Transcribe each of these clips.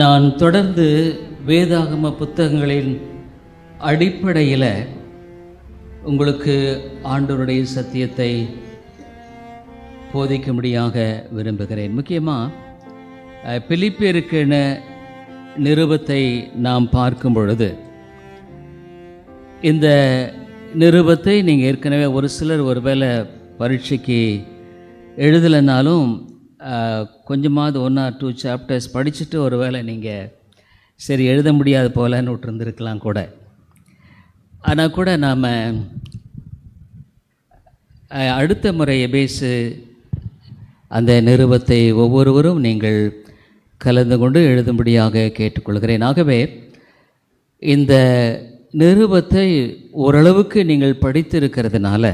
நான் தொடர்ந்து வேதாகம புத்தகங்களின் அடிப்படையில் உங்களுக்கு ஆண்டவருடைய சத்தியத்தை போதிக்கும்படியாக விரும்புகிறேன். முக்கியமாக பிலிப்பியருக்கென நிருபத்தை நாம் பார்க்கும் பொழுது இந்த நிருபத்தை நீங்கள் ஏற்கனவே ஒரு சிலர் ஒருவேளை பரீட்சைக்கு எழுதலைனாலும் கொஞ்சமாவது ஒன் ஆர் டூ சாப்டர்ஸ் படிச்சுட்டு ஒரு வேளை நீங்கள் சரி எழுத முடியாது போலன்னு விட்டுருந்துருக்கலாம் கூட. ஆனால் கூட நாம் அடுத்த முறை எபேசு அந்த நிருபத்தை ஒவ்வொருவரும் நீங்கள் கலந்து கொண்டு எழுதும்படியாக கேட்டுக்கொள்கிறேன். ஆகவே இந்த நிருபத்தை ஓரளவுக்கு நீங்கள் படித்திருக்கிறதுனால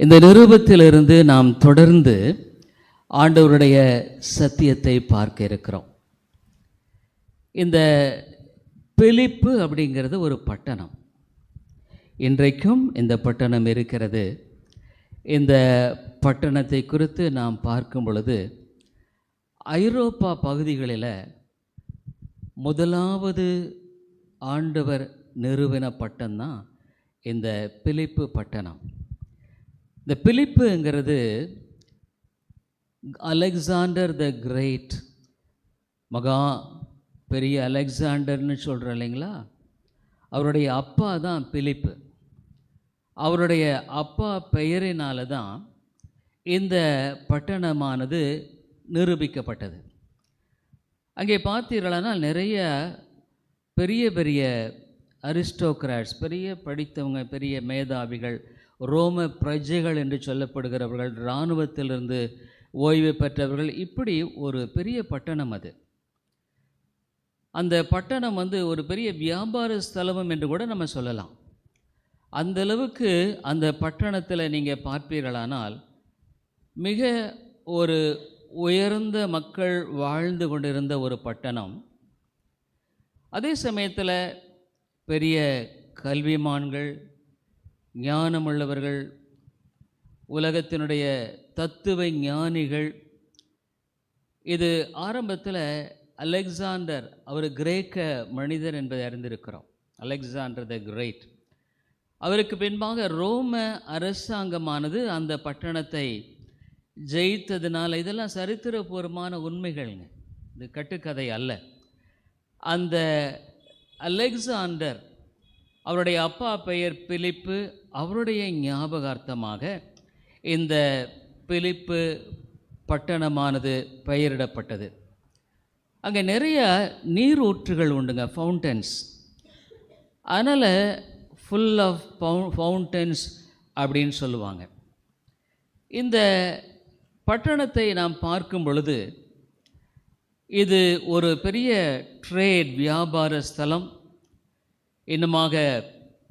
இந்த நிருபத்திலிருந்து நாம் தொடர்ந்து ஆண்டவருடைய சத்தியத்தை பார்க்க இருக்கிறோம். இந்த பிலிப்பு அப்படிங்கிறது ஒரு பட்டணம். இன்றைக்கும் இந்த பட்டணம் இருக்கிறது. இந்த பட்டணத்தை குறித்து நாம் பார்க்கும் பொழுது ஐரோப்பா பகுதிகளில் முதலாவது ஆண்டவர் நிறுவன பட்டம்தான் இந்த பிலிப்பு பட்டணம். இந்த பிலிப்புங்கிறது அலெக்சாண்டர் த கிரேட். மகா பெரிய அலெக்சாண்டர்னு சொல்கிற இல்லைங்களா? அவருடைய அப்பா தான் பிலிப்பு. அவருடைய அப்பா பெயரினால தான் இந்த பட்டணமானது நிரூபிக்கப்பட்டது. அங்கே பார்த்தீர்களானால் நிறைய பெரிய பெரிய அரிஸ்டோக்ராட்ஸ் பெரிய படித்தவங்க பெரிய மேதாவிகள் ரோம பிரஜைகள் என்று சொல்லப்படுகிறவர்கள் இராணுவத்திலிருந்து ஓய்வு பெற்றவர்கள் இப்படி ஒரு பெரிய பட்டணம் அது. அந்த பட்டணம் வந்து ஒரு பெரிய வியாபார ஸ்தலமும் என்று கூட நம்ம சொல்லலாம். அந்தளவுக்கு அந்த பட்டணத்தில் நீங்கள் பார்ப்பீர்களானால் மிக ஒரு உயர்ந்த மக்கள் வாழ்ந்து கொண்டிருந்த ஒரு பட்டணம். அதே சமயத்தில் பெரிய கல்விமான்கள் ஞானமுள்ளவர்கள் உலகத்தினுடைய தத்துவ ஞானிகள். இது ஆரம்பத்தில் அலெக்சாண்டர் அவர் கிரேக்க மனிதர் என்பதை அறிந்திருக்கிறோம். Alexander the Great. அவருக்கு பின்பாக ரோம அரசாங்கமானது அந்த பட்டணத்தை ஜெயித்ததுனால இதெல்லாம் சரித்திரபூர்வமான உண்மைகள்ங்க. இது கட்டுக்கதை அல்ல. அந்த அலெக்சாண்டர் அவருடைய அப்பா பெயர் பிலிப்பு அவருடைய ஞாபகார்த்தமாக இந்த பிலிப்பு பட்டணமானது பெயரிடப்பட்டது. அங்கே நிறைய நீரூற்றுகள் உண்டுங்க ஃபவுண்டன்ஸ் அதனால் ஃபுல் ஆஃப் ஃபவுண்டன்ஸ் அப்படின்னு சொல்லுவாங்க. இந்த பட்டணத்தை நாம் பார்க்கும் பொழுது இது ஒரு பெரிய ட்ரேட் வியாபார ஸ்தலம். இன்னுமாக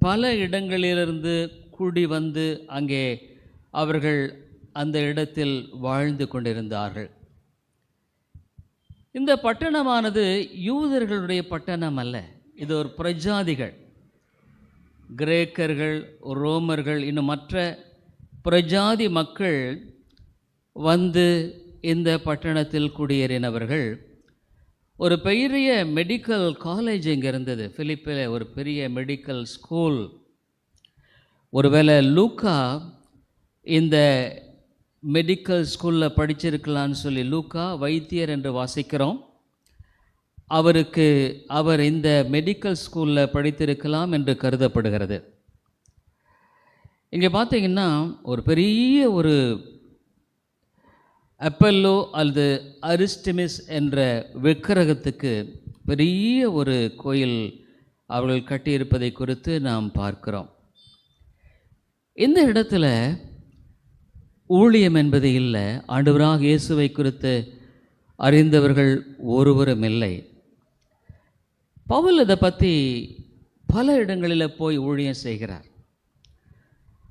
பல இடங்களிலிருந்து கூடி வந்து அங்கே அவர்கள் அந்த இடத்தில் வாழ்ந்து கொண்டிருந்தார்கள். இந்த பட்டணமானது யூதர்களுடைய பட்டணம் அல்ல இது ஒரு பிரஜாதிகள். கிரேக்கர்கள் ரோமர்கள் இன்னும் மற்ற பிரஜாதி மக்கள் வந்து இந்த பட்டணத்தில் குடியேறினவர்கள். ஒரு பெரிய மெடிக்கல் காலேஜ் இங்கே இருந்தது. ஃபிலிப்பில் ஒரு பெரிய மெடிக்கல் ஸ்கூல் ஒருவேளை லூக்கா இந்த மெடிக்கல் ஸ்கூலில் படிச்சிருக்கலான்னு சொல்லி லூக்கா வைத்தியர் என்று வாசிக்கிறோம். அவருக்கு அவர் இந்த மெடிக்கல் ஸ்கூலில் படித்திருக்கலாம் என்று கருதப்படுகிறது. இங்கே பார்த்தீங்கன்னா ஒரு பெரிய ஒரு அப்பல்லோ அல்லது அரிஸ்டிமிஸ் என்ற விக்கிரகத்துக்கு பெரிய ஒரு கோயில் அவர்கள் கட்டியிருப்பதை குறித்து நாம் பார்க்கிறோம். இந்த இடத்துல ஊழியம் என்பது இல்லை. ஆண்டவராக இயேசுவை குறித்து அறிந்தவர்கள் ஒருவரும் இல்லை. பவுல் இதை பற்றி பல இடங்களில் போய் ஊழியம் செய்கிறார்.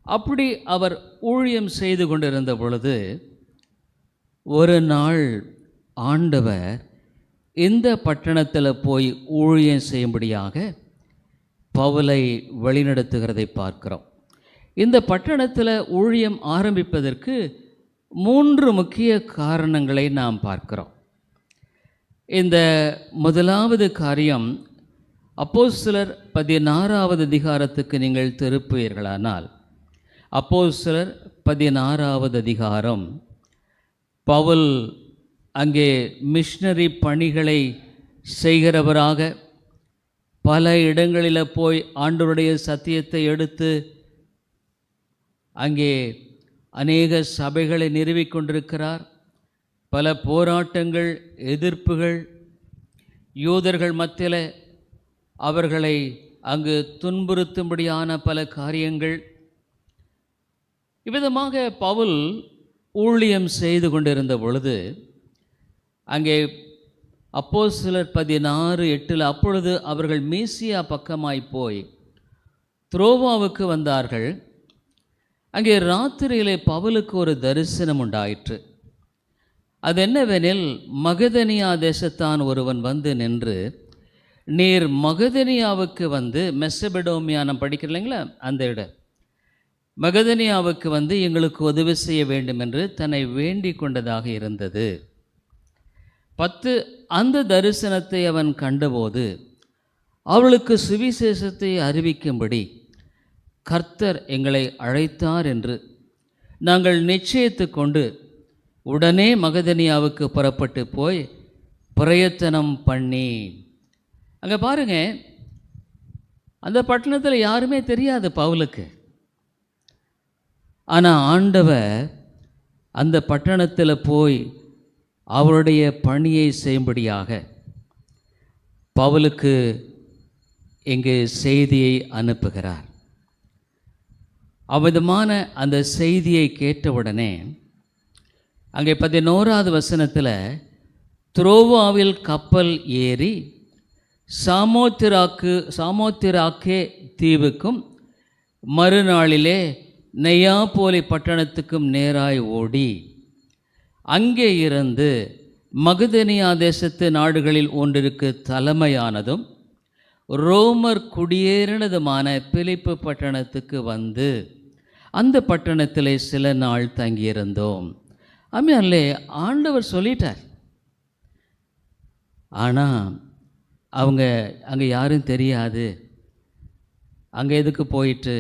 அப்படி அவர் ஊழியம் செய்து கொண்டிருந்த பொழுது ஒரு நாள் ஆண்டவர் இந்த பட்டணத்தில் போய் ஊழியம் செய்யும்படியாக பவுலை வழிநடத்துகிறதை பார்க்கிறோம். இந்த பட்டணத்தில் ஊழியம் ஆரம்பிப்பதற்கு மூன்று முக்கிய காரணங்களை நாம் பார்க்கிறோம். இந்த முதலாவது காரியம் அப்போஸ்தலர் பதினாறாவது அதிகாரத்துக்கு நீங்கள் திருப்புவீர்களானால் சிலர் பதினாறாவது அதிகாரம் பவுல் அங்கே மிஷினரி பணிகளை செய்கிறவராக பல இடங்களில் போய் ஆண்டவருடைய சத்தியத்தை எடுத்து அங்கே அநேக சபைகளை நிறுவிக் கொண்டிருக்கிறார். பல போராட்டங்கள் எதிர்ப்புகள் யூதர்கள் மத்தியில் அவர்களை அங்கு துன்புறுத்தும்படியான பல காரியங்கள். இவ்விதமாக பவுல் ஊழியம் செய்து கொண்டிருந்த பொழுது அங்கே அப்போ சிலர் பதினாறு எட்டில் அப்பொழுது அவர்கள் மீசியா பக்கமாய் போய் துரோவாவுக்கு வந்தார்கள். அங்கே ராத்திரியிலே பவுலுக்கு ஒரு தரிசனம் உண்டாயிற்று. அது என்னவெனில் மகதனியா தேசத்தான் ஒருவன் வந்து நின்று நீர் மகதனியாவுக்கு வந்து மெசபெடோமியா நாம் படிக்கிறோம் இல்லைங்களா? அந்த இடம் மகதனியாவுக்கு வந்து எங்களுக்கு உதவி செய்ய வேண்டும் என்று தன்னை வேண்டி கொண்டதாக இருந்தது. பத்து அந்த தரிசனத்தை அவன் கண்டபோது அவளுக்கு சுவிசேஷத்தை அறிவிக்கும்படி கர்த்தர் எங்களை அழைத்தார் என்று நாங்கள் நிச்சயித்து கொண்டு உடனே மகதனியாவுக்கு புறப்பட்டு போய் பிரயத்தனம் பண்ணி அங்கே பாருங்க அந்த பட்டணத்தில் யாருமே தெரியாது பவுலுக்கு. ஆனால் ஆண்டவர் அந்த பட்டணத்தில் போய் அவருடைய பணியை செய்யும்படியாக பவுலுக்கு இங்கு செய்தியை அனுப்புகிறார். அவ்விதமான அந்த செய்தியை கேட்டவுடனே அங்கே பதினோராவது வசனத்தில் துரோவாவில் கப்பல் ஏறி சாமோத்திராக்கு சாமோத்திராக்கே தீவுக்கும் மறுநாளிலே நெய்யாப்போலி பட்டணத்துக்கும் நேராய் ஓடி அங்கே இருந்து மகுதனியா தேசத்து நாடுகளில் ஒன்றிற்கு தலைமையானதும் ரோமர் குடியேறினதுமான பிலிப்பு பட்டணத்துக்கு வந்து அந்த பட்டணத்தில் சில நாள் தங்கியிருந்தோம். அம்மையாலே ஆண்டவர் சொல்லிட்டார். ஆனால் அவங்க அங்கே யாரும் தெரியாது. அங்கே எதுக்கு போயிட்டு?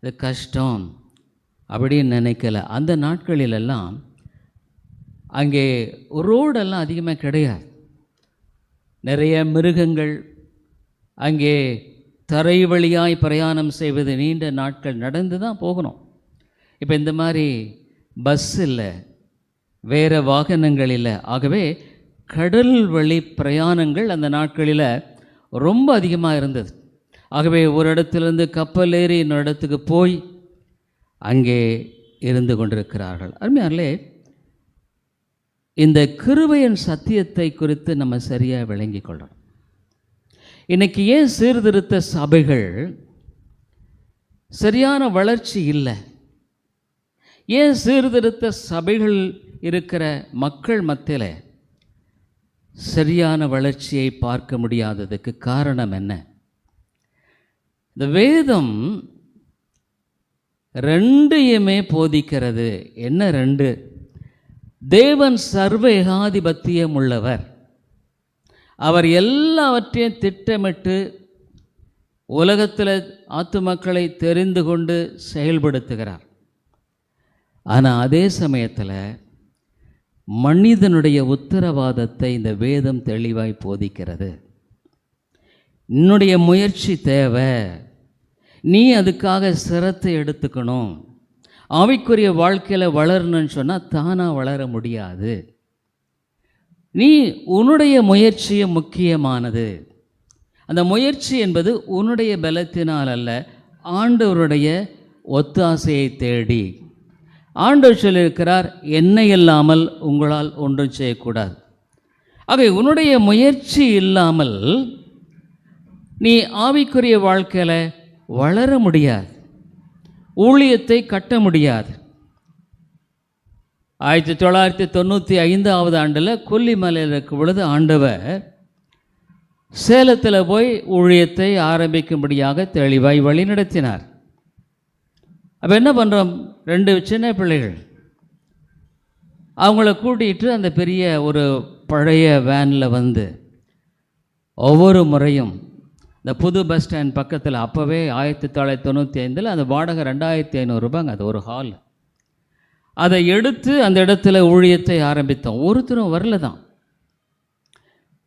இது கஷ்டம் அப்படின்னு நினைக்கல. அந்த நாட்களிலெல்லாம் அங்கே ரோடெல்லாம் அதிகமாக கிடையாது. நிறைய மிருகங்கள் அங்கே தரை வழியாய் பிரயாணம் செய்வது நீண்ட நாட்கள் நடந்து தான் போகணும். இப்போ இந்த மாதிரி பஸ் இல்லை வேறு வாகனங்கள் இல்லை ஆகவே கடல் வழி பிரயாணங்கள் அந்த நாட்களில் ரொம்ப அதிகமாக இருந்தது. ஆகவே ஒரு இடத்துலேருந்து கப்பல் ஏறி இன்னொரு இடத்துக்கு போய் அங்கே இருந்து கொண்டிருக்கிறார்கள். அருமையார்களே இந்த கிருவையின் சத்தியத்தை குறித்து நம்ம சரியாக விளங்கி கொள்ளணும். இன்னைக்கு ஏன் சீர்திருத்த சபைகள் சரியான வளர்ச்சி இல்லை? ஏன் சீர்திருத்த சபைகள் இருக்கிற மக்கள் மத்தியில் சரியான வளர்ச்சியை பார்க்க முடியாததுக்கு காரணம் என்ன? இந்த வேதம் ரெண்டையுமே போதிக்கிறது. என்ன ரெண்டு? தேவன் சர்வ ஏகாதிபத்தியம் உள்ளவர். அவர் எல்லாவற்றையும் திட்டமிட்டு உலகத்தில் ஆத்துமக்களை தெரிந்து கொண்டு செயல்படுத்துகிறார். ஆனால் அதே சமயத்தில் மனிதனுடைய உத்தரவாதத்தை இந்த வேதம் தெளிவாய் போதிக்கிறது. என்னுடைய முயற்சி தேவை. நீ அதுக்காக சிரத்தை எடுத்துக்கணும். ஆவிக்குரிய வாழ்க்கையில் வளரணும்னு சொன்னால் தானாக வளர முடியாது. நீ உன்னுடைய முயற்சியும் முக்கியமானது. அந்த முயற்சி என்பது உன்னுடைய பலத்தினால் அல்ல ஆண்டவருடைய ஒத்தாசையை தேடி. ஆண்டவர் சொல்லியிருக்கிறார் என்னை இல்லாமல் உங்களால் ஒன்றும் செய்யக்கூடாது. அவை உன்னுடைய முயற்சி இல்லாமல் நீ ஆவிக்குரிய வாழ்க்கையில் வளர முடியாது. ஊழியத்தை கட்ட முடியாது. ஆயிரத்தி தொள்ளாயிரத்தி தொண்ணூற்றி ஐந்தாவது ஆண்டில் கொல்லிமலையில் இருக்கும் பொழுது ஆண்டவர் சேலத்தில் போய் ஊழியத்தை ஆரம்பிக்கும்படியாக தெளிவாய் வழி நடத்தினார். அப்போ என்ன பண்ணுறோம் ரெண்டு சின்ன பிள்ளைகள். அவங்கள கூட்டிகிட்டு அந்த பெரிய ஒரு பழைய வேனில் வந்து ஒவ்வொரு முறையும் இந்த புது பஸ் ஸ்டாண்ட் பக்கத்தில் அப்போவே ஆயிரத்தி தொள்ளாயிரத்தி தொண்ணூற்றி ஐந்தில் அந்த வாடகை ரெண்டாயிரத்தி ஐநூறுரூபாங்க அது ஒரு ஹால். அதை எடுத்து அந்த இடத்துல ஊழியத்தை ஆரம்பித்தோம். ஒருத்தரும் வரல தான்.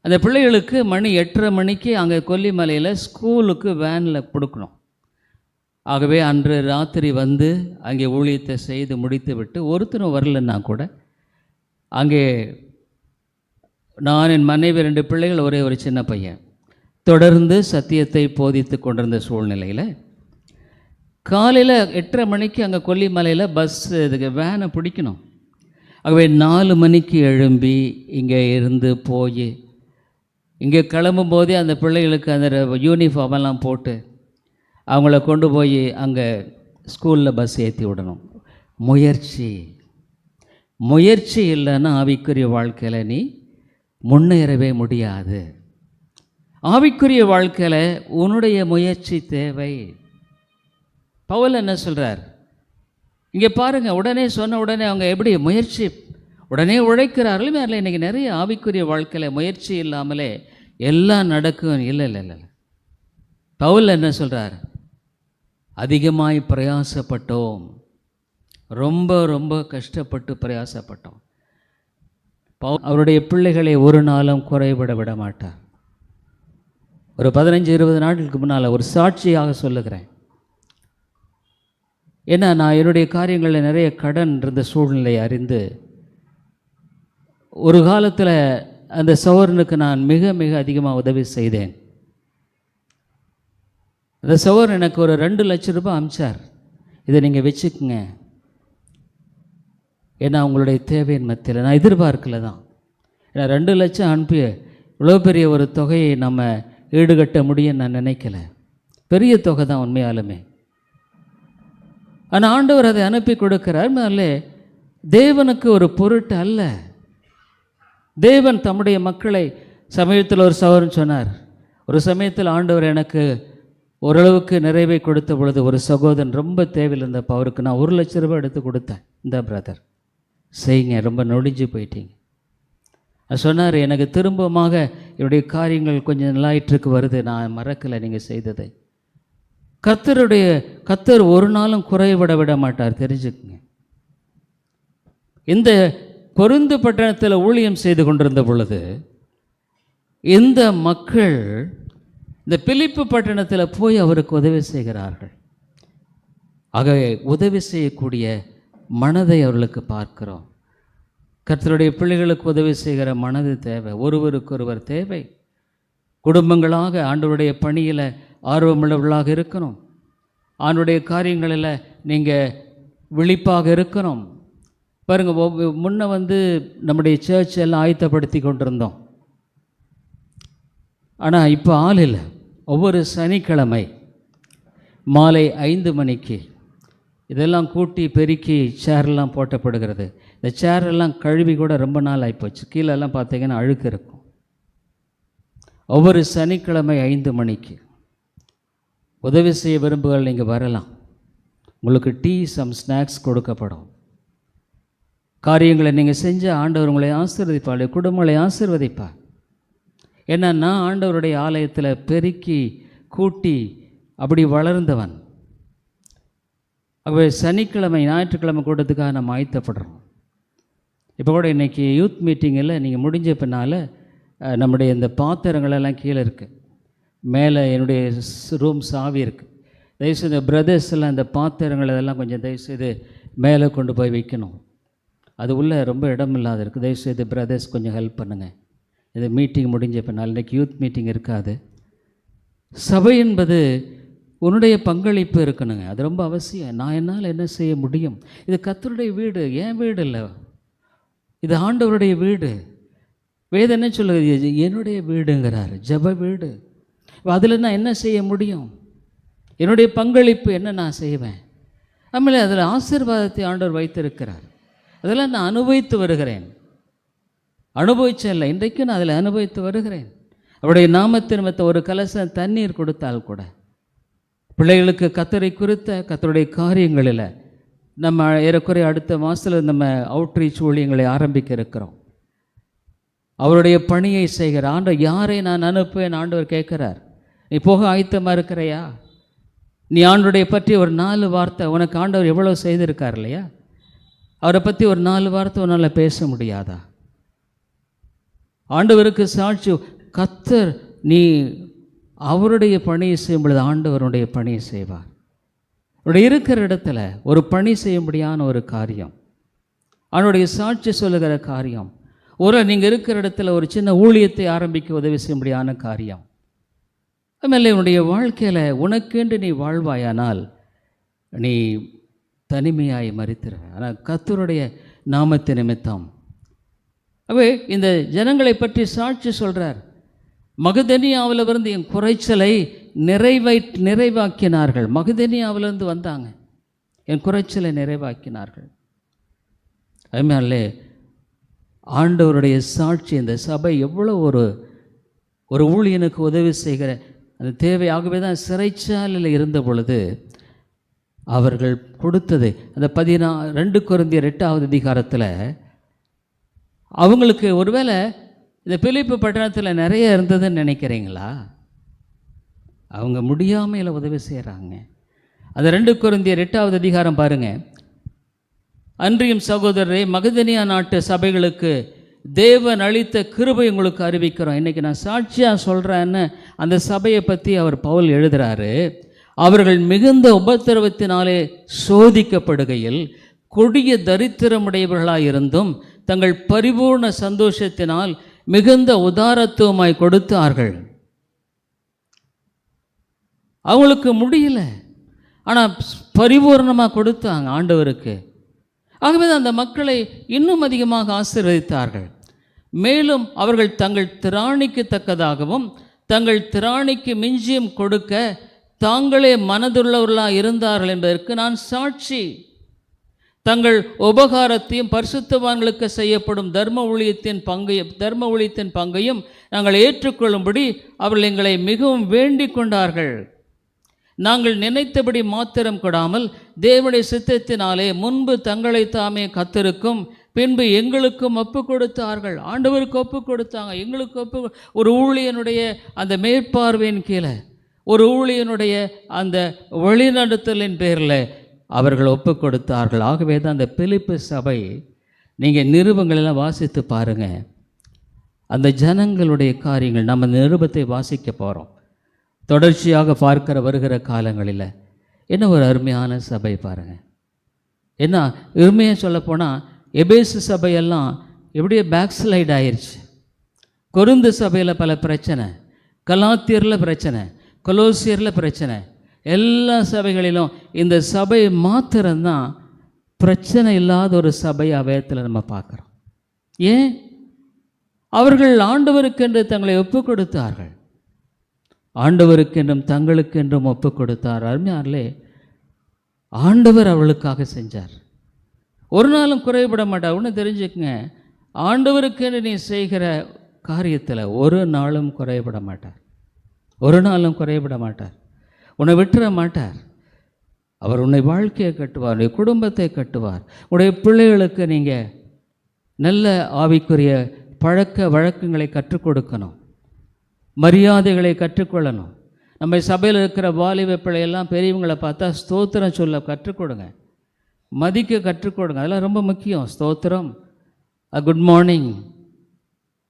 அந்த பிள்ளைகளுக்கு மணி எட்டரை மணிக்கு அங்கே கொல்லிமலையில் ஸ்கூலுக்கு வேனில் கொடுக்கணும். ஆகவே அன்று ராத்திரி வந்து அங்கே ஊழியத்தை செய்து முடித்து விட்டு ஒருத்தரும் வரலன்னா கூட அங்கே நான் என் மனைவி ரெண்டு பிள்ளைகள் ஒரே ஒரு சின்ன பையன். தொடர்ந்து சத்தியத்தை போதித்து கொண்டிருந்த சூழ்நிலையில் காலையில் எட்டரை மணிக்கு அங்கே கொல்லிமலையில் பஸ் இதுக்கு வேனை பிடிக்கணும். ஆகவே நாலு மணிக்கு எழும்பி இங்கே இருந்து போய் இங்கே கிளம்பும் போதே அந்த பிள்ளைகளுக்கு அந்த யூனிஃபார்ம் எல்லாம் போட்டு அவங்கள கொண்டு போய் அங்கே ஸ்கூலில் பஸ் ஏற்றி விடணும். முயற்சி. முயற்சி இல்லைன்னா ஆவிக்குரிய வாழ்க்கையில் நீ முன்னேறவே முடியாது. ஆவிக்குரிய வாழ்க்கையில் உன்னுடைய முயற்சி தேவை. பவுல் என்ன சொல்கிறார் இங்கே பாருங்கள் உடனே சொன்ன உடனே அவங்க எப்படி முயற்சி உடனே உழைக்கிறார்கள். அதில் இன்றைக்கி நிறைய ஆவிக்குரிய வாழ்க்கையில் முயற்சி இல்லாமலே எல்லாம் நடக்கும். இல்லை இல்லை இல்லை பவுல் என்ன சொல்கிறார் அதிகமாய் பிரயாசப்பட்டோம். ரொம்ப ரொம்ப கஷ்டப்பட்டு பிரயாசப்பட்டோம். பவு அவருடைய பிள்ளைகளை ஒரு நாளும் குறைபட விட மாட்டார். ஒரு பதினஞ்சு இருபது நாட்களுக்கு முன்னால் ஒரு சாட்சியாக சொல்லுகிறேன். ஏன்னா நான் என்னுடைய காரியங்களில் நிறைய கடன் இருந்த சூழ்நிலையை அறிந்து ஒரு காலத்தில் அந்த சவரனுக்கு நான் மிக மிக அதிகமாக உதவி செய்தேன். அந்த சவரன் எனக்கு ஒரு ரெண்டு லட்ச ரூபாய் அமிச்சார். இதை நீங்கள் வச்சுக்கோங்க. ஏன்னா உங்களுடைய தேவையின் மத்தியில். நான் எதிர்பார்க்கல தான். ஏன்னா ரெண்டு லட்சம் அனுப்பி இவ்வளோ பெரிய ஒரு தொகையை நம்ம ஈடுகட்ட முடியும்னு நான் நினைக்கல. பெரிய தொகை தான் உண்மையாலுமே. ஆனால் ஆண்டவர் அதை அனுப்பி கொடுக்கிறார். மேலே தேவனுக்கு ஒரு பொருட்டு அல்ல. தேவன் தம்முடைய மக்களை சமயத்தில் ஒரு சகோதரன் சொன்னார். ஒரு சமயத்தில் ஆண்டவர் எனக்கு ஓரளவுக்கு நிறைவை கொடுத்த பொழுது ஒரு சகோதரன் ரொம்ப தேவையில் இருந்தப்போ அவருக்கு நான் ஒரு லட்ச ரூபாய் எடுத்து கொடுத்தேன். இந்த பிரதர் செய்யுங்க ரொம்ப நொடிஞ்சு போயிட்டீங்க. சொன்னார் எனக்கு திரும்பமாக என்னுடைய காரியங்கள் கொஞ்சம் நல்லாயிற்றுக்கு வருது. நான் மறக்கலை நீங்கள் செய்ததை. கத்தருடைய கத்தர் ஒரு நாளும் குறைவிட விட மாட்டார். தெரிஞ்சுக்குங்க. இந்த கொருந்து பட்டணத்தில் ஊழியம் செய்து கொண்டிருந்த பொழுது இந்த மக்கள் இந்த பிலிப்பு பட்டணத்தில் போய் அவருக்கு உதவி செய்கிறார்கள். ஆகவே உதவி செய்யக்கூடிய மனதை அவர்களுக்கு பார்க்கிறோம். கர்த்தருடைய பிள்ளைகளுக்கு உதவி செய்கிற மனது தேவை. ஒருவருக்கொருவர் தேவை. குடும்பங்களாக ஆண்டவருடைய பணியில் ஆர்வமுள்ளவர்களாக இருக்கணும். ஆண்டுடைய காரியங்களில் நீங்கள் விழிப்பாக இருக்கணும். பாருங்கள் ஒவ்வொ- முன்ன வந்து நம்முடைய சர்ச் எல்லாம் ஆயத்தப்படுத்தி கொண்டிருந்தோம். ஆனால் இப்போ ஆள் இல்லை. ஒவ்வொரு சனிக்கிழமை மாலை ஐந்து மணிக்கு இதெல்லாம் கூட்டி பெருக்கி சேர்லாம் போட்டப்படுகிறது. இந்த சேரெல்லாம் கழுவி கூட ரொம்ப நாள் ஆகிப்போச்சு கீழெல்லாம் பார்த்தீங்கன்னா அழுக்கு இருக்கும். ஒவ்வொரு சனிக்கிழமை ஐந்து மணிக்கு உதவி செய்ய விரும்புகள் நீங்கள் வரலாம். உங்களுக்கு டீ சம் ஸ்நாக்ஸ் கொடுக்கப்படும். காரியங்களை நீங்கள் செஞ்ச ஆண்டவர் உங்களை ஆசீர்வதிப்பார். குடும்பங்களை ஆசீர்வதிப்பார். ஏன்னா நான் ஆண்டவருடைய ஆலயத்தில் பெருக்கி கூட்டி அப்படி வளர்ந்தவன். அப்போ சனிக்கிழமை ஞாயிற்றுக்கிழமை கூட்டத்துக்காக நம்ம ஆயத்தப்படுறோம். இப்போ கூட இன்றைக்கி யூத் மீட்டிங்கில் நீங்கள் முடிஞ்ச பின்னால் நம்முடைய இந்த பாத்திரங்களெல்லாம் கீழே இருக்குது மேலே என்னுடைய ரூம் சாவி இருக்குது தயவுசெய்து இந்த பிரதர்ஸில் அந்த இந்த பாத்திரங்கள் இதெல்லாம் கொஞ்சம் தயவுசெய்து மேலே கொண்டு போய் வைக்கணும். அது உள்ளே ரொம்ப இடம் இல்லாத இருக்குது தயவுசெய்து பிரதர்ஸ் கொஞ்சம் ஹெல்ப் பண்ணுங்கள் இது மீட்டிங் முடிஞ்ச பின்னால் நாளைக்கு யூத் மீட்டிங் இருக்காது. சபை என்பது உன்னுடைய பங்களிப்பு இருக்கணுங்க. அது ரொம்ப அவசியம். நான் என்னால் என்ன செய்ய முடியும்? இது கத்தருடைய வீடு என் வீடு இல்லை. இது ஆண்டவருடைய வீடு. வேதம் என்ன சொல்லுது? என்னுடைய வீடுங்கிறாரு. ஜெப வீடு. அதில் நான் என்ன செய்ய முடியும்? என்னுடைய பங்களிப்பு என்ன நான் செய்வேன்? ஆಮೇಲೆ அதில் ஆசீர்வாதத்தை ஆண்டவர் வைத்திருக்கிறார். அதெல்லாம் நான் அனுபவித்து வருகிறேன். அனுபவிச்சேன் இல்லை இன்றைக்கும் நான் அதில் அனுபவித்து வருகிறேன். அவருடைய நாமத்தின் ஒரு கலசம் தண்ணீர் கொடுத்தால் கூட. பிள்ளைகளுக்கு கத்தரை குறித்த கத்தருடைய காரியங்களில் நம்ம ஏறக்குறைய அடுத்த மாதத்தில் நம்ம அவுட்ரீச் ஊழியங்களை ஆரம்பிக்க இருக்கிறோம். அவருடைய பணியை செய்கிற ஆண்டவர் யாரை நான் அனுப்புவேன்? ஆண்டவர் கேட்குறார். நீ போக ஆயத்தமாக இருக்கிறையா? நீ ஆண்டவருடைய பற்றி ஒரு நாலு வார்த்தை உனக்கு ஆண்டவர் எவ்வளோ செய்திருக்கார் இல்லையா? அவரை பற்றி ஒரு நாலு வார்த்தை உன்னால் பேச முடியாதா? ஆண்டவருக்கு சாட்சி கத்தர் நீ அவருடைய பணியை செய்யும் பொழுது ஆண்டவருடைய பணியை செய்வார். அவருடைய இருக்கிற இடத்துல ஒரு பணி செய்யும்படியான ஒரு காரியம். அவனுடைய சாட்சி சொல்லுகிற காரியம். ஒரு நீங்கள் இருக்கிற இடத்துல ஒரு சின்ன ஊழியத்தை ஆரம்பிக்க உதவி செய்யும்படியான காரியம். அதுமாதிரி உன்னுடைய வாழ்க்கையில் உனக்கென்று நீ வாழ்வாயானால் நீ தனிமையாய் மறித்திர ஆனால் கத்தருடைய நாமத்து நிமித்தம். அவே இந்த ஜனங்களை பற்றி சாட்சி சொல்கிறார் மகதனியாவிலிருந்து என் குறைச்சலை நிறைவை நிறைவாக்கினார்கள். மகதனியாவிலிருந்து வந்தாங்க. என் குறைச்சலை நிறைவாக்கினார்கள். அதுமாதிரிலே ஆண்டவருடைய சாட்சி இந்த சபை எவ்வளோ ஒரு ஒரு ஊழியனுக்கு உதவி செய்கிற அந்த தேவையாகவே தான் சிறைச்சாலையில் இருந்த பொழுது அவர்கள் கொடுத்தது. அந்த பதினா ரெண்டு குருந்தியர் எட்டாவது அதிகாரத்தில் அவங்களுக்கு ஒருவேளை இந்த பிலிப்பு பட்டணத்தில் நிறைய இருந்ததுன்னு நினைக்கிறீங்களா? அவங்க முடியாமையில் உதவி செய்கிறாங்க அந்த ரெண்டு குருந்தியர் எட்டாவது அதிகாரம் பாருங்கள் அன்றியும் சகோதரரே மகதனியா நாட்டு சபைகளுக்கு தேவன் அளித்த கிருபை உங்களுக்கு அறிவிக்கிறோம். இன்றைக்கி நான் சாட்சியாக சொல்கிறேன்னு அந்த சபையை பற்றி அவர் பவுல் எழுதுகிறாரு அவர்கள் மிகுந்த உபத்திரவத்தினாலே சோதிக்கப்படுகையில் கொடிய தரித்திரமுடையவர்களாக இருந்தும் தங்கள் பரிபூர்ண சந்தோஷத்தினால் மிகுந்த உதாரத்துவமாய் கொடுத்தார்கள். அவங்களுக்கு முடியல. ஆனால் பரிபூர்ணமாக கொடுத்தாங்க ஆண்டவருக்கு. ஆகவே அந்த மக்களை இன்னும் அதிகமாக ஆசீர்வதித்தார்கள். மேலும் அவர்கள் தங்கள் திராணிக்கு தக்கதாகவும் தங்கள் திராணிக்கு மிஞ்சியும் கொடுக்க தாங்களே மனதுள்ளவர்களாக இருந்தார்கள் என்பதற்கு நான் சாட்சி. தங்கள் உபகாரத்தையும் பரிசுத்தவான்களுக்கு செய்யப்படும் தர்ம ஊழியத்தின் பங்கையும் தர்ம ஊழியத்தின் பங்கையும் நாங்கள் ஏற்றுக்கொள்ளும்படி அவர்கள் எங்களை மிகவும் வேண்டிக் கொண்டார்கள். நாங்கள் நினைத்தபடி மாத்திரம் கொடாமல் தேவனுடைய சித்தத்தினாலே முன்பு தங்களை தாமே கத்திருக்கும் பின்பு எங்களுக்கும் ஒப்பு கொடுத்தார்கள். ஆண்டவருக்கு ஒப்பு கொடுத்தாங்க. எங்களுக்கு ஒப்பு ஒரு ஊழியனுடைய அந்த மேற்பார்வையின் கீழே ஒரு ஊழியனுடைய அந்த வழிநடத்தலின் பேரில் அவர்கள் ஒப்பு கொடுத்தார்கள். ஆகவே தான் அந்த பிலிப்பு சபை நீங்கள் நிருபங்களெல்லாம் வாசித்து பாருங்கள் அந்த ஜனங்களுடைய காரியங்கள் நம்ம நிருபத்தை வாசிக்க போகிறோம் தொடர்ச்சியாக பார்க்கிற வருகிற காலங்களில் என்ன ஒரு அருமையான சபை பாருங்கள் என்ன உண்மையாக சொல்லப்போனால் எபேசு சபையெல்லாம் எப்படியே பேக் ஸ்லைட் ஆயிடுச்சு கொருந்து சபையில் பல பிரச்சனை கலாத்தியரில் பிரச்சனை கொலோசியரில் பிரச்சனை. எல்லா சபைகளிலும் இந்த சபை மாத்திரம்தான் பிரச்சனை இல்லாத ஒரு சபை அவயத்தில் நம்ம பார்க்குறோம். ஏன்? அவர்கள் ஆண்டவருக்கென்று தங்களை ஒப்பு கொடுத்தார்கள். ஆண்டவருக்கென்றும் தங்களுக்கென்றும் ஒப்பு கொடுத்தார். அருமையாரிலே ஆண்டவர் அவளுக்காக செஞ்சார். ஒரு நாளும் குறைபட மாட்டார் ஒன்று தெரிஞ்சுக்கங்க. ஆண்டவருக்கு நீ செய்கிற காரியத்தில் ஒரு நாளும் குறைபட மாட்டார் ஒரு நாளும் குறைபட மாட்டார் உன்னை விட்டுற மாட்டார். அவர் உன்னை வாழ்க்கையை கட்டுவார் உன்னுடைய குடும்பத்தை கட்டுவார். உன்னுடைய பிள்ளைகளுக்கு நீங்கள் நல்ல ஆவிக்குரிய பழக்க வழக்கங்களை கற்றுக் கொடுக்கணும். மரியாதைகளை கற்றுக்கொள்ளணும் நம்ம சபையில் இருக்கிற வாலிப பிள்ளையெல்லாம் பெரியவங்களை பார்த்தா ஸ்தோத்திரம் சொல்ல கற்றுக் கொடுங்க. மதிக்க கற்றுக் கொடுங்க. அதெல்லாம் ரொம்ப முக்கியம். ஸ்தோத்திரம். குட் மார்னிங்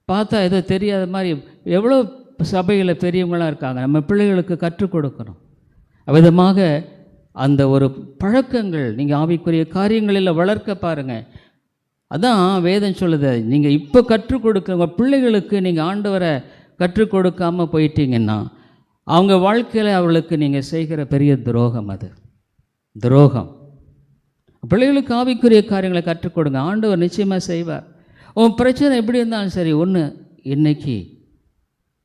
பார்த்தா ஏதோ தெரியாத மாதிரி எவ்வளோ சபையில் பெரியவங்களாம் இருக்காங்க. நம்ம பிள்ளைகளுக்கு கற்றுக் கொடுக்கணும். விதமாக அந்த ஒரு பழக்கங்கள் நீங்கள் ஆவிக்குரிய காரியங்களில் வளர்க்க பாருங்கள் அதான் வேதம் சொல்லுது. நீங்கள் இப்போ கற்றுக் கொடுக்க உங்கள் பிள்ளைகளுக்கு நீங்கள் ஆண்டவரை கற்றுக் கொடுக்காமல் போயிட்டீங்கன்னா அவங்க வாழ்க்கையில் அவளுக்கு நீங்கள் செய்கிற பெரிய துரோகம் அது. துரோகம். பிள்ளைகளுக்கு ஆவிக்குரிய காரியங்களை கற்றுக் கொடுங்க. ஆண்டவர் நிச்சயமாக செய்வார். உன் பிரச்சனை எப்படி இருந்தாலும் சரி ஒன்று இன்னைக்கு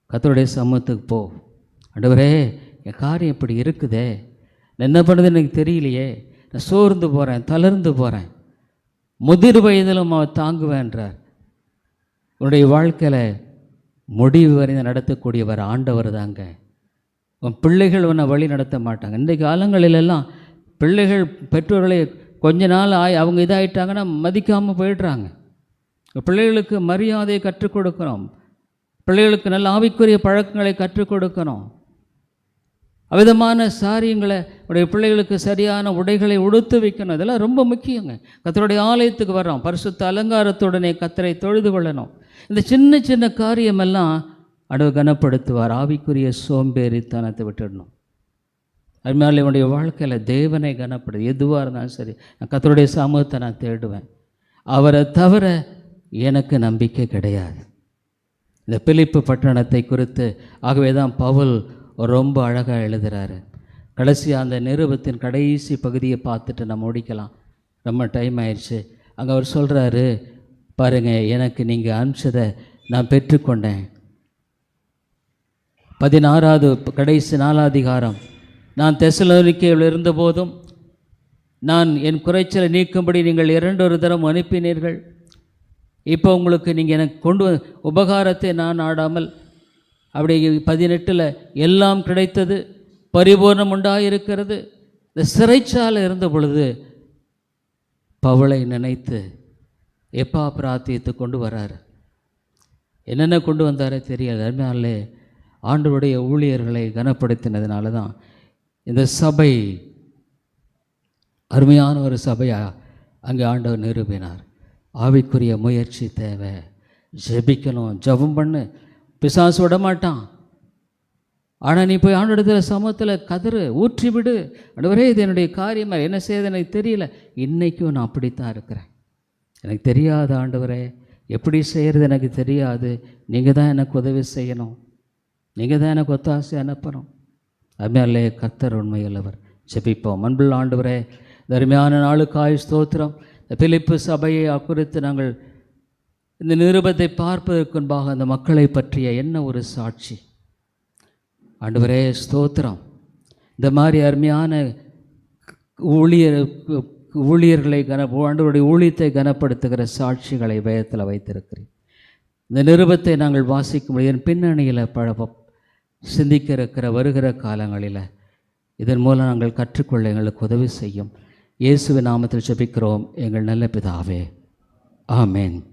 கத்தருடைய சமூகத்துக்கு போ. ஆண்டவரே என் காரியம் இப்படி இருக்குதே. நான் என்ன பண்ணுறது எனக்கு தெரியலையே. நான் சோர்ந்து போகிறேன் தளர்ந்து போகிறேன் முதிர் வயதிலும் அவன் தாங்குவேன்றார் உன்னுடைய வாழ்க்கையில் முடிவு வரைந்து நடத்தக்கூடியவர் ஆண்டவர் தாங்க. உன் பிள்ளைகள் உன்னை வழி நடத்த மாட்டாங்க. இன்றைக்கு காலங்களிலெல்லாம் பிள்ளைகள் பெற்றோர்களை கொஞ்ச நாள் ஆய் அவங்க இதாகிட்டாங்கன்னா மதிக்காமல் போயிடுறாங்க. பிள்ளைகளுக்கு மரியாதையை கற்றுக் கொடுக்கணும். பிள்ளைகளுக்கு நல்ல ஆவிக்குரிய பழக்கங்களை கற்றுக் கொடுக்கணும். அவிதமான சாரியங்களை உடைய பிள்ளைகளுக்கு சரியான உடைகளை உடுத்து வைக்கணும். இதெல்லாம் ரொம்ப முக்கியங்க. கத்தருடைய ஆலயத்துக்கு வர்றோம். பரிசுத்த அலங்காரத்துடனே கத்தரை தொழுது கொள்ளணும். இந்த சின்ன சின்ன காரியமெல்லாம் அடவு கனப்படுத்துவார். ஆவிக்குரிய சோம்பேறித்தனத்தை விட்டுடணும். அதனால என்னுடைய வாழ்க்கையில் தேவனை கனப்படு எதுவாக இருந்தாலும் சரி நான் கத்தருடைய சமூகத்தை நான் தேடுவேன். அவரை தவிர எனக்கு நம்பிக்கை கிடையாது. இந்த பிலிப்பு பட்டணத்தை குறித்து ஆகவே தான் பவுல் ரொம்ப அழகாக எழுதுகிறாரு கடைசி அந்த நிருபத்தின் கடைசி பகுதியை பார்த்துட்டு நம்ம முடிக்கலாம் ரொம்ப டைம் ஆயிடுச்சு. அங்கே அவர் சொல்கிறாரு பாருங்கள் எனக்கு நீங்கள் அனுப்பிச்சதை நான் பெற்றுக்கொண்டேன். பதினாறாவது கடைசி நாலாதிகாரம். நான் தெசலோனிக்கையில் இருந்தபோதும் நான் என் குறைச்சலை நீக்கும்படி நீங்கள் இரண்டொரு தரம் அனுப்பினீர்கள். இப்போ உங்களுக்கு நீங்கள் எனக்கு கொண்டு உபகாரத்தை நான் ஆடாமல் அப்படி பதினெட்டில் எல்லாம் கிடைத்தது பரிபூர்ணம் உண்டாயிருக்கிறது. இந்த சிறைச்சாலை இருந்த பொழுது பவளை நினைத்து எப்பா பிரார்த்தியத்தை கொண்டு வராரு. என்னென்ன கொண்டு வந்தாரே தெரியாது. அதனாலே ஆண்டவருடைய ஊழியர்களை கனப்படுத்தினதுனால தான் இந்த சபை அருமையான ஒரு சபையாக அங்கே ஆண்டவர் நிரூபினார். ஆவிக்குரிய முயற்சி தேவை. ஜெபிக்கணும் ஜெபம் பண்ணு. பிசாசு விட மாட்டான் ஆனால் நீ போய் ஆண்டோடத்தில் சமூகத்தில் கதறு ஊற்றி விடு. ஆண்டவரே இது என்னுடைய காரியமாக என்ன செய்யுது எனக்கு தெரியல. இன்றைக்கும் நான் அப்படித்தான் இருக்கிறேன். எனக்கு தெரியாது ஆண்டவரே எப்படி செய்கிறது எனக்கு தெரியாது. நீங்கள் தான் எனக்கு உதவி செய்யணும். நீங்கள் தான் எனக்கு ஒத்தாசை அனுப்பணும். அருமையாலே கத்தர் உண்மையுள்ளவர். ஜெபிப்போம். அன்புள்ள ஆண்டவரே இந்த அருமையான நாளுக்காய் ஸ்தோத்திரம். பிலிப்பு சபையை அக்குறித்து நாங்கள் இந்த நிருபத்தை பார்ப்பதற்கு முன்பாக அந்த மக்களை பற்றிய என்ன ஒரு சாட்சி? ஆண்டவரே ஸ்தோத்திரம். இந்த மாதிரி அருமையான ஊழியர் ஊழியர்களை கன ஆண்டவருடைய ஊழியத்தை கனப்படுத்துகிற சாட்சிகளை வேதத்தில் வைத்திருக்கிறேன். இந்த நிருபத்தை நாங்கள் வாசிக்கும் என் பின்னணியில் பழ சிந்திக்க இருக்கிற வருகிற காலங்களில் இதன் மூலம் நாங்கள் கற்றுக்கொள்ள எங்களுக்கு உதவி செய்யும். இயேசுவின் நாமத்தில் ஜெபிக்கிறோம். எங்கள் நல்ல பிதாவே. ஆமேன்.